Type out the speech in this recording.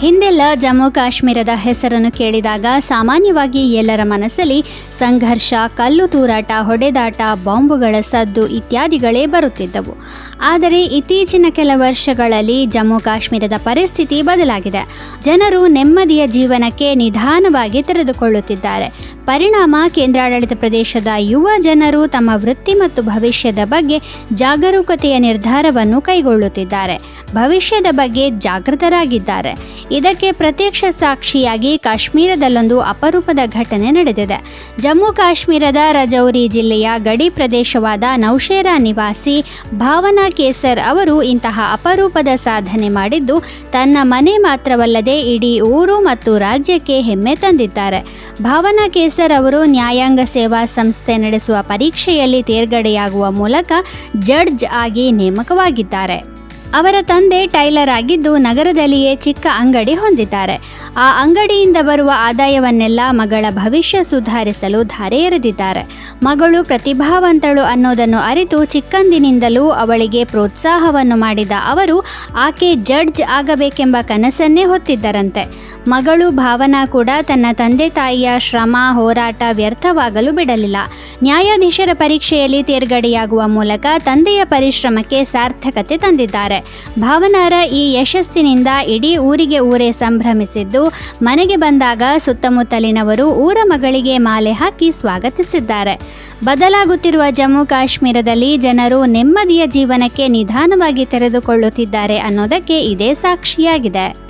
ಹಿಂದೆಲ್ಲ ಜಮ್ಮು ಕಾಶ್ಮೀರದ ಹೆಸರನ್ನು ಕೇಳಿದಾಗ ಸಾಮಾನ್ಯವಾಗಿ ಎಲ್ಲರ ಮನಸ್ಸಲ್ಲಿ ಸಂಘರ್ಷ, ಕಲ್ಲು ತೂರಾಟ, ಹೊಡೆದಾಟ, ಬಾಂಬುಗಳ ಸದ್ದು ಇತ್ಯಾದಿಗಳೇ ಬರುತ್ತಿದ್ದವು. ಆದರೆ ಇತ್ತೀಚಿನ ಕೆಲ ವರ್ಷಗಳಲ್ಲಿ ಜಮ್ಮು ಕಾಶ್ಮೀರದ ಪರಿಸ್ಥಿತಿ ಬದಲಾಗಿದೆ. ಜನರು ನೆಮ್ಮದಿಯ ಜೀವನಕ್ಕೆ ನಿಧಾನವಾಗಿ ತೆರೆದುಕೊಳ್ಳುತ್ತಿದ್ದಾರೆ. ಪರಿಣಾಮ ಕೇಂದ್ರಾಡಳಿತ ಪ್ರದೇಶದ ಯುವ ಜನರು ತಮ್ಮ ವೃತ್ತಿ ಮತ್ತು ಭವಿಷ್ಯದ ಬಗ್ಗೆ ಜಾಗರೂಕತೆಯ ನಿರ್ಧಾರವನ್ನು ಕೈಗೊಳ್ಳುತ್ತಿದ್ದಾರೆ. ಭವಿಷ್ಯದ ಬಗ್ಗೆ ಜಾಗೃತರಾಗಿದ್ದಾರೆ. ಇದಕ್ಕೆ ಪ್ರತ್ಯಕ್ಷ ಸಾಕ್ಷಿಯಾಗಿ ಕಾಶ್ಮೀರದಲ್ಲೊಂದು ಅಪರೂಪದ ಘಟನೆ ನಡೆದಿದೆ. ಜಮ್ಮು ಕಾಶ್ಮೀರದ ರಜೌರಿ ಜಿಲ್ಲೆಯ ಗಡಿ ಪ್ರದೇಶವಾದ ನೌಶೇರಾ ನಿವಾಸಿ ಭಾವನಾ ಕೇಸರ್ ಅವರು ಇಂತಹ ಅಪರೂಪದ ಸಾಧನೆ ಮಾಡಿದ್ದು, ತನ್ನ ಮನೆ ಮಾತ್ರವಲ್ಲದೆ ಇಡೀ ಊರು ಮತ್ತು ರಾಜ್ಯಕ್ಕೆ ಹೆಮ್ಮೆ ತಂದಿದ್ದಾರೆ. ಭಾವನಾ ಕೇಸರ್ ಅವರು ನ್ಯಾಯಾಂಗ ಸೇವಾ ಸಂಸ್ಥೆ ನಡೆಸುವ ಪರೀಕ್ಷೆಯಲ್ಲಿ ತೇರ್ಗಡೆಯಾಗುವ ಮೂಲಕ ಜಡ್ಜ್ ಆಗಿ ನೇಮಕವಾಗಿದ್ದಾರೆ. ಅವರ ತಂದೆ ಟೈಲರ್ ಆಗಿದ್ದು ನಗರದಲ್ಲಿಯೇ ಚಿಕ್ಕ ಅಂಗಡಿ ಹೊಂದಿದ್ದಾರೆ. ಆ ಅಂಗಡಿಯಿಂದ ಬರುವ ಆದಾಯವನ್ನೆಲ್ಲ ಮಗಳ ಭವಿಷ್ಯ ಸುಧಾರಿಸಲು ಧಾರೆ ಎರೆದಿದ್ದಾರೆ. ಮಗಳು ಪ್ರತಿಭಾವಂತಳು ಅನ್ನೋದನ್ನು ಅರಿತು ಚಿಕ್ಕಂದಿನಿಂದಲೂ ಅವಳಿಗೆ ಪ್ರೋತ್ಸಾಹವನ್ನು ಮಾಡಿದ ಅವರು, ಆಕೆ ಜಡ್ಜ್ ಆಗಬೇಕೆಂಬ ಕನಸನ್ನೇ ಹೊತ್ತಿದ್ದರಂತೆ. ಮಗಳು ಭಾವನಾ ಕೂಡ ತನ್ನ ತಂದೆ ತಾಯಿಯ ಶ್ರಮ, ಹೋರಾಟ ವ್ಯರ್ಥವಾಗಲು ಬಿಡಲಿಲ್ಲ. ನ್ಯಾಯಾಧೀಶರ ಪರೀಕ್ಷೆಯಲ್ಲಿ ತೇರ್ಗಡೆಯಾಗುವ ಮೂಲಕ ತಂದೆಯ ಪರಿಶ್ರಮಕ್ಕೆ ಸಾರ್ಥಕತೆ ತಂದಿದ್ದಾರೆ. ಹೇಳಿದ್ದಾರೆ. ಭಾವನಾರ ಈ ಯಶಸ್ಸಿನಿಂದ ಇಡೀ ಊರಿಗೆ ಊರೇ ಸಂಭ್ರಮಿಸಿದ್ದು, ಮನೆಗೆ ಬಂದಾಗ ಸುತ್ತಮುತ್ತಲಿನವರು ಊರ ಮಗಳಿಗೆ ಮಾಲೆ ಹಾಕಿ ಸ್ವಾಗತಿಸಿದ್ದಾರೆ. ಬದಲಾಗುತ್ತಿರುವ ಜಮ್ಮು ಕಾಶ್ಮೀರದಲ್ಲಿ ಜನರು ನೆಮ್ಮದಿಯ ಜೀವನಕ್ಕೆ ನಿಧಾನವಾಗಿ ತೆರೆದುಕೊಳ್ಳುತ್ತಿದ್ದಾರೆ ಅನ್ನೋದಕ್ಕೆ ಇದೇ ಸಾಕ್ಷಿಯಾಗಿದೆ.